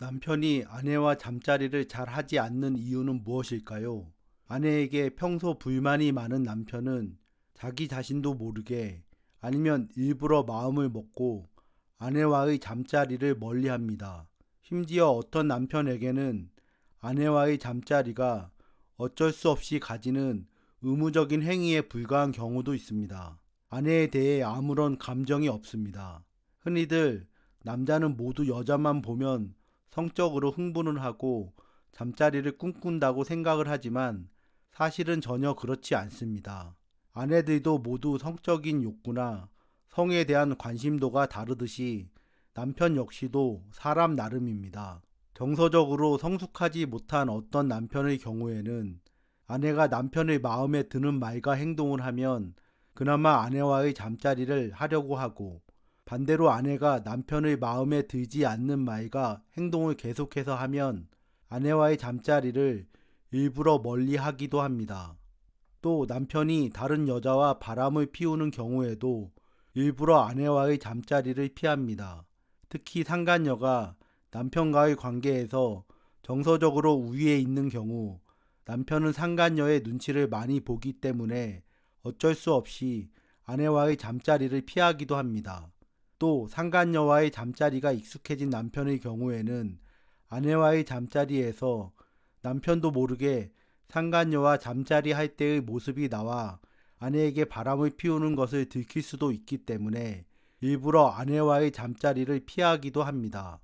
남편이 아내와 잠자리를 잘 하지 않는 이유는 무엇일까요? 아내에게 평소 불만이 많은 남편은 자기 자신도 모르게 아니면 일부러 마음을 먹고 아내와의 잠자리를 멀리 합니다. 심지어 어떤 남편에게는 아내와의 잠자리가 어쩔 수 없이 가지는 의무적인 행위에 불과한 경우도 있습니다. 아내에 대해 아무런 감정이 없습니다. 흔히들 남자는 모두 여자만 보면 성적으로 흥분을 하고 잠자리를 꿈꾼다고 생각을 하지만 사실은 전혀 그렇지 않습니다. 아내들도 모두 성적인 욕구나 성에 대한 관심도가 다르듯이 남편 역시도 사람 나름입니다. 정서적으로 성숙하지 못한 어떤 남편의 경우에는 아내가 남편의 마음에 드는 말과 행동을 하면 그나마 아내와의 잠자리를 하려고 하고 반대로 아내가 남편의 마음에 들지 않는 말과 행동을 계속해서 하면 아내와의 잠자리를 일부러 멀리 하기도 합니다. 또 남편이 다른 여자와 바람을 피우는 경우에도 일부러 아내와의 잠자리를 피합니다. 특히 상간녀가 남편과의 관계에서 정서적으로 우위에 있는 경우 남편은 상간녀의 눈치를 많이 보기 때문에 어쩔 수 없이 아내와의 잠자리를 피하기도 합니다. 또 상간녀와의 잠자리가 익숙해진 남편의 경우에는 아내와의 잠자리에서 남편도 모르게 상간녀와 잠자리 할 때의 모습이 나와 아내에게 바람을 피우는 것을 들킬 수도 있기 때문에 일부러 아내와의 잠자리를 피하기도 합니다.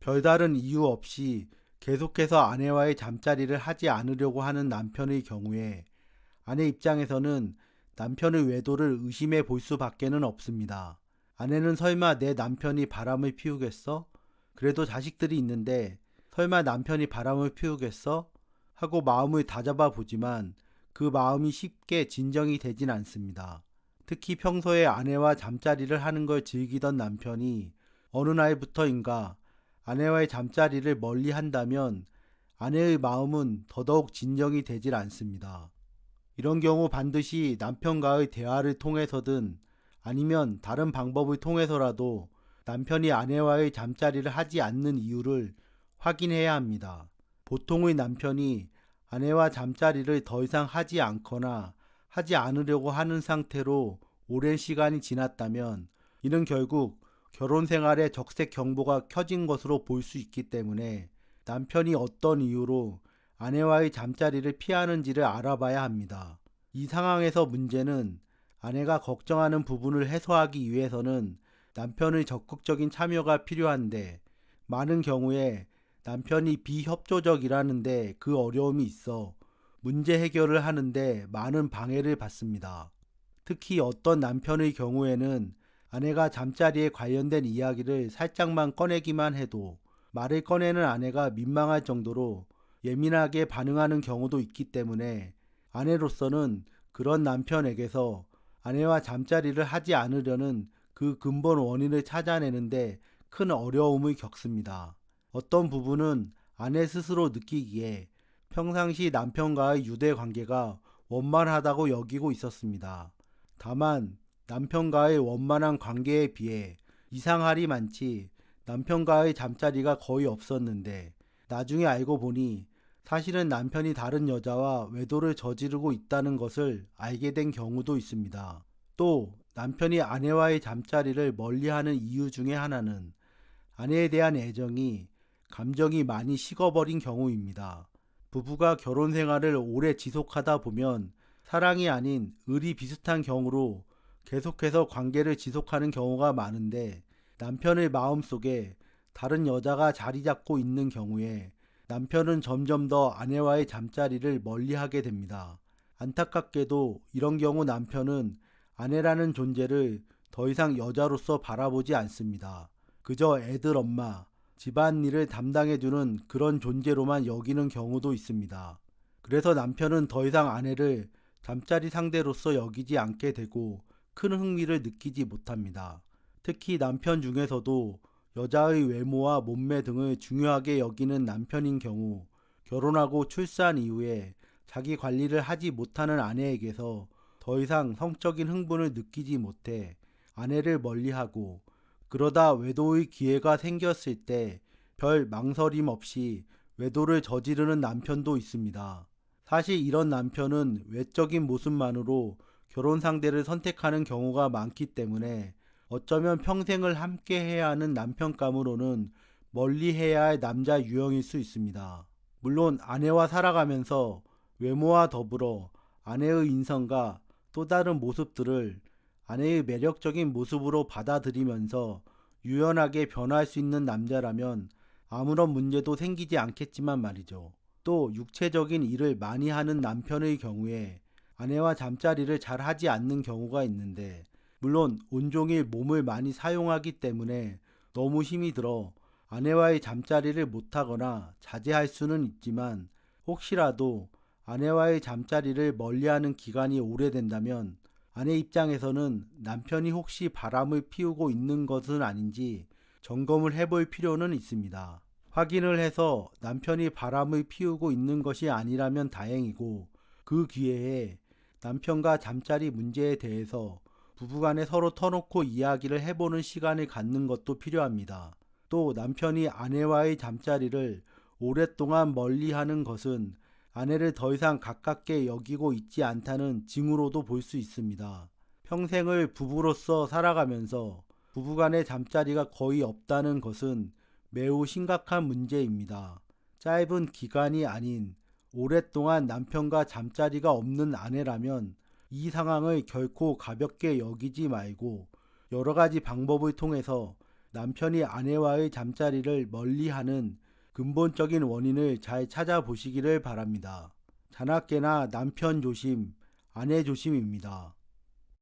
별다른 이유 없이 계속해서 아내와의 잠자리를 하지 않으려고 하는 남편의 경우에 아내 입장에서는 남편의 외도를 의심해 볼 수밖에는 없습니다. 아내는 설마 내 남편이 바람을 피우겠어? 그래도 자식들이 있는데 설마 남편이 바람을 피우겠어? 하고 마음을 다잡아 보지만 그 마음이 쉽게 진정이 되진 않습니다. 특히 평소에 아내와 잠자리를 하는 걸 즐기던 남편이 어느 날부터인가 아내와의 잠자리를 멀리 한다면 아내의 마음은 더더욱 진정이 되질 않습니다. 이런 경우 반드시 남편과의 대화를 통해서든 아니면 다른 방법을 통해서라도 남편이 아내와의 잠자리를 하지 않는 이유를 확인해야 합니다. 보통의 남편이 아내와 잠자리를 더 이상 하지 않거나 하지 않으려고 하는 상태로 오랜 시간이 지났다면 이는 결국 결혼 생활에 적색 경보가 켜진 것으로 볼 수 있기 때문에 남편이 어떤 이유로 아내와의 잠자리를 피하는지를 알아봐야 합니다. 이 상황에서 문제는 아내가 걱정하는 부분을 해소하기 위해서는 남편의 적극적인 참여가 필요한데 많은 경우에 남편이 비협조적이라는데 그 어려움이 있어 문제 해결을 하는데 많은 방해를 받습니다. 특히 어떤 남편의 경우에는 아내가 잠자리에 관련된 이야기를 살짝만 꺼내기만 해도 말을 꺼내는 아내가 민망할 정도로 예민하게 반응하는 경우도 있기 때문에 아내로서는 그런 남편에게서 아내와 잠자리를 하지 않으려는 그 근본 원인을 찾아내는데 큰 어려움을 겪습니다. 어떤 부분은 아내 스스로 느끼기에 평상시 남편과의 유대 관계가 원만하다고 여기고 있었습니다. 다만 남편과의 원만한 관계에 비해 이상할이 많지 남편과의 잠자리가 거의 없었는데 나중에 알고 보니 사실은 남편이 다른 여자와 외도를 저지르고 있다는 것을 알게 된 경우도 있습니다. 또 남편이 아내와의 잠자리를 멀리하는 이유 중에 하나는 아내에 대한 애정이 감정이 많이 식어버린 경우입니다. 부부가 결혼 생활을 오래 지속하다 보면 사랑이 아닌 의리 비슷한 경우로 계속해서 관계를 지속하는 경우가 많은데 남편의 마음 속에 다른 여자가 자리 잡고 있는 경우에 남편은 점점 더 아내와의 잠자리를 멀리 하게 됩니다. 안타깝게도 이런 경우 남편은 아내라는 존재를 더 이상 여자로서 바라보지 않습니다. 그저 애들 엄마, 집안일을 담당해주는 그런 존재로만 여기는 경우도 있습니다. 그래서 남편은 더 이상 아내를 잠자리 상대로서 여기지 않게 되고 큰 흥미를 느끼지 못합니다. 특히 남편 중에서도 여자의 외모와 몸매 등을 중요하게 여기는 남편인 경우 결혼하고 출산 이후에 자기 관리를 하지 못하는 아내에게서 더 이상 성적인 흥분을 느끼지 못해 아내를 멀리하고 그러다 외도의 기회가 생겼을 때 별 망설임 없이 외도를 저지르는 남편도 있습니다. 사실 이런 남편은 외적인 모습만으로 결혼 상대를 선택하는 경우가 많기 때문에 어쩌면 평생을 함께 해야 하는 남편감으로는 멀리 해야 할 남자 유형일 수 있습니다. 물론 아내와 살아가면서 외모와 더불어 아내의 인성과 또 다른 모습들을 아내의 매력적인 모습으로 받아들이면서 유연하게 변화할 수 있는 남자라면 아무런 문제도 생기지 않겠지만 말이죠. 또 육체적인 일을 많이 하는 남편의 경우에 아내와 잠자리를 잘 하지 않는 경우가 있는데 물론 온종일 몸을 많이 사용하기 때문에 너무 힘이 들어 아내와의 잠자리를 못하거나 자제할 수는 있지만 혹시라도 아내와의 잠자리를 멀리하는 기간이 오래된다면 아내 입장에서는 남편이 혹시 바람을 피우고 있는 것은 아닌지 점검을 해볼 필요는 있습니다. 확인을 해서 남편이 바람을 피우고 있는 것이 아니라면 다행이고 그 기회에 남편과 잠자리 문제에 대해서 부부간에 서로 터놓고 이야기를 해보는 시간을 갖는 것도 필요합니다. 또 남편이 아내와의 잠자리를 오랫동안 멀리 하는 것은 아내를 더 이상 가깝게 여기고 있지 않다는 징후로도 볼 수 있습니다. 평생을 부부로서 살아가면서 부부간의 잠자리가 거의 없다는 것은 매우 심각한 문제입니다. 짧은 기간이 아닌 오랫동안 남편과 잠자리가 없는 아내라면 이 상황을 결코 가볍게 여기지 말고 여러 가지 방법을 통해서 남편이 아내와의 잠자리를 멀리 하는 근본적인 원인을 잘 찾아보시기를 바랍니다. 자나깨나 남편 조심, 아내 조심입니다.